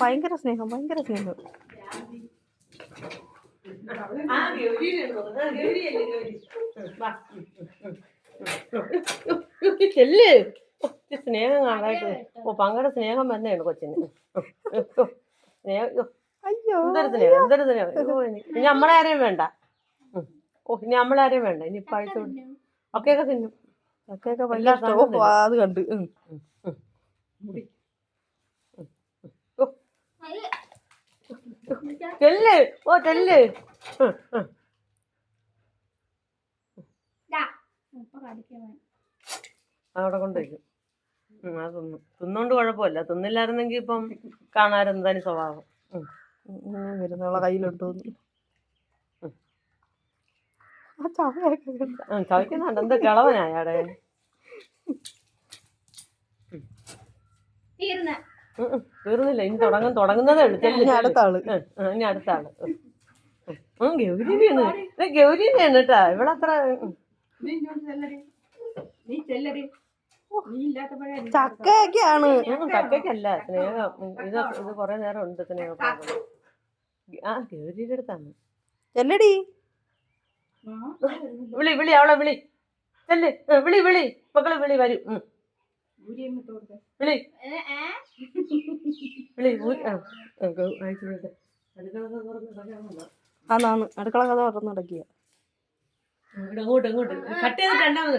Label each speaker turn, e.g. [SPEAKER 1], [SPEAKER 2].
[SPEAKER 1] ഭയങ്കര സ്നേഹം ഭയങ്കര സ്നേഹം.
[SPEAKER 2] ചെല്ല്. സ്നേഹം കാണായിട്ട് ഓ പങ്കയുടെ സ്നേഹം തന്നെയാണ് കൊച്ചിന്. സ്നേഹം
[SPEAKER 1] അയ്യോ
[SPEAKER 2] എന്തൊരു സ്നേഹം എന്തൊരു സ്നേഹം. ഓ, ഇനി നമ്മളാരെയും വേണ്ട. ഓ ഇനി നമ്മളെ ആരെയും വേണ്ട. ഇനി ഇപ്പൊ അഴിച്ചു ഒക്കെയൊക്കെ തിന്നും.
[SPEAKER 1] ഒക്കെയൊക്കെ അത് കണ്ട് ഉം.
[SPEAKER 2] ഓ, ചെല്ല് ഓ ഉം. അവിടെ കൊണ്ടുവയ്ക്കും അത് തിന്നും. തിന്നോണ്ട് കുഴപ്പമില്ല. തിന്നില്ലായിരുന്നെങ്കിൽ ഇപ്പം കാണാമായിരുന്നു. തനി സ്വഭാവം.
[SPEAKER 1] കണ്ട്.
[SPEAKER 2] ഉം, ചവയ്ക്കുന്നുണ്ട്. എന്ത് കിളവനായാടെ തീർന്നില്ല. ഇനി തുടങ്ങും തുടങ്ങുന്നതേ ഉള്ളൂ അടുത്താൾ
[SPEAKER 1] ഇനി
[SPEAKER 2] അടുത്താൾ
[SPEAKER 1] അടുത്ത
[SPEAKER 2] ആൾ. ഇനി അടുത്ത ഗൗരിയാണ് കേട്ടാ ഇവളത്ര അത്ര
[SPEAKER 3] നീ ഇങ്ങോട്ട് നീ ചെല്ലടി. നീ ഇല്ലാത്തപ്പോഴേ നീ
[SPEAKER 1] ചക്കയൊക്കെയാണ്.
[SPEAKER 2] ചക്കയ്ക്കല്ല സ്നേഹം ഇത് ഇത് കുറെ നേരം ഉണ്ട് സ്നേഹം. ആ ഗൗരിയുടെ അടുത്താണ്.
[SPEAKER 1] ചെല്ലടി.
[SPEAKER 2] വിളി വിളി അവളെ വിളി. ചെല്ല്. വിളി വിളി. മക്കളെ വിളി വരും. വിളി. വിളി. അടുക്കള?
[SPEAKER 1] അതാണ് അടുക്കള കഥ തുറന്നു നടക്കുക
[SPEAKER 2] ഇവിടെ അങ്ങോട്ട് അങ്ങോട്ട്. കട്ട് ചെയ്തിട്ട് രണ്ടാമത്